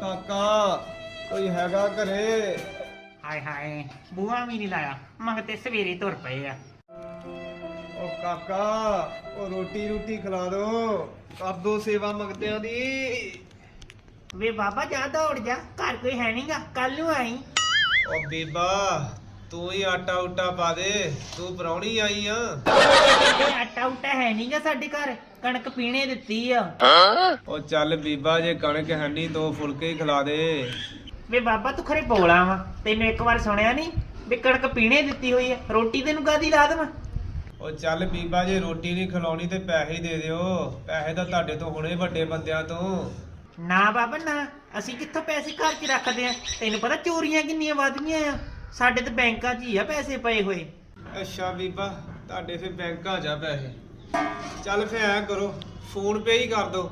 ਕਾਕਾ ਕੋਈ ਹੈਗਾ ਘਰੇ? ਹਾਏ ਹਾਏ ਬੂਆ ਵੀ ਨਹੀਂ ਲਾਇਆ। ਮੰਗਤੇ ਸਵੇਰੇ ਤੁਰ ਪਏ ਆ। ਉਹ ਕਾਕਾ ਉਹ ਰੋਟੀ ਰੋਟੀ ਖਿਲਾ ਦੋ। ਕਰ ਦੋ ਸੇਵਾ ਮੰਗਤਿਆਂ ਦੀ। ਵੇ ਬਾਬਾ ਜਾ ਦੌੜ ਜਾ। ਘਰ ਕੋਈ ਹੈ ਨਹੀਂਗਾ ਕੱਲ ਨੂੰ ਆਈ। ਉਹ ਬੀਬਾ ਤੂੰ ਹੀ ਆਟਾ ਉਟਾ ਪਾ ਦੇ ਤੂੰ ਪਰੌਣੀ ਆਈ ਆ। ਇਹ ਆਟਾ ਉਟਾ ਹੈ ਨਹੀਂਗਾ ਸਾਡੇ ਘਰ ਕਣਕ ਪੀਣੇ ਦਿੱਤੀ ਆ। ਉਹ ਚੱਲ ਬੀਬਾ ਜੇ ਕਣਕ ਹੈਨੀ ਦੋ ਫੁਲਕੇ ਹੀ ਖਿਲਾ ਦੇ। ਵੇ ਬਾਬਾ ਤੂੰ ਖਰੇ ਬੋਲਾ ਵਾ ਤੈਨੂੰ ਇੱਕ ਵਾਰ ਸੁਣਿਆ ਨਹੀਂ ਵੀ ਕਣਕ ਪੀਣੇ ਦਿੱਤੀ ਹੋਈ ਹੈ ਰੋਟੀ ਤੈਨੂੰ ਕਾਦੀ ਲਾ ਦੇਵਾਂ? ਉਹ ਚੱਲ ਬੀਬਾ ਜੇ ਰੋਟੀ ਨਹੀਂ ਖਿਲਾਉਣੀ ਤੇ ਪੈਸੇ ਹੀ ਦੇ ਦਿਓ ਪੈਸੇ ਤਾਂ ਤੁਹਾਡੇ ਤੋਂ ਹੁਣੇ ਵੱਡੇ ਬੰਦਿਆਂ ਤੋਂ। ਨਾ ਬਾਬਾ ਨਾ ਅਸੀਂ ਕਿੱਥੋਂ ਪੈਸੇ ਘਰ 'ਚ ਰੱਖਦੇ ਆ? ਤੈਨੂੰ ਪਤਾ ਚੋਰੀਆਂ ਕਿੰਨੀਆਂ ਵੱਧ ਗਈਆਂ ਆ। ਸਾਡੇ ਤੇ ਬੈਂਕਾਂ 'ਚ ਹੀ ਆ ਪੈਸੇ ਪਏ ਹੋਏ। ਅੱਛਾ ਬੀਬਾ, ਤੁਹਾਡੇ ਫੇ ਬੈਂਕਾਂ 'ਚ ਆ ਪੈਸੇ। ਚੱਲ ਫੇ ਐ ਕਰੋ, ਫੋਨ ਪੇ ਹੀ ਕਰ ਦੋ।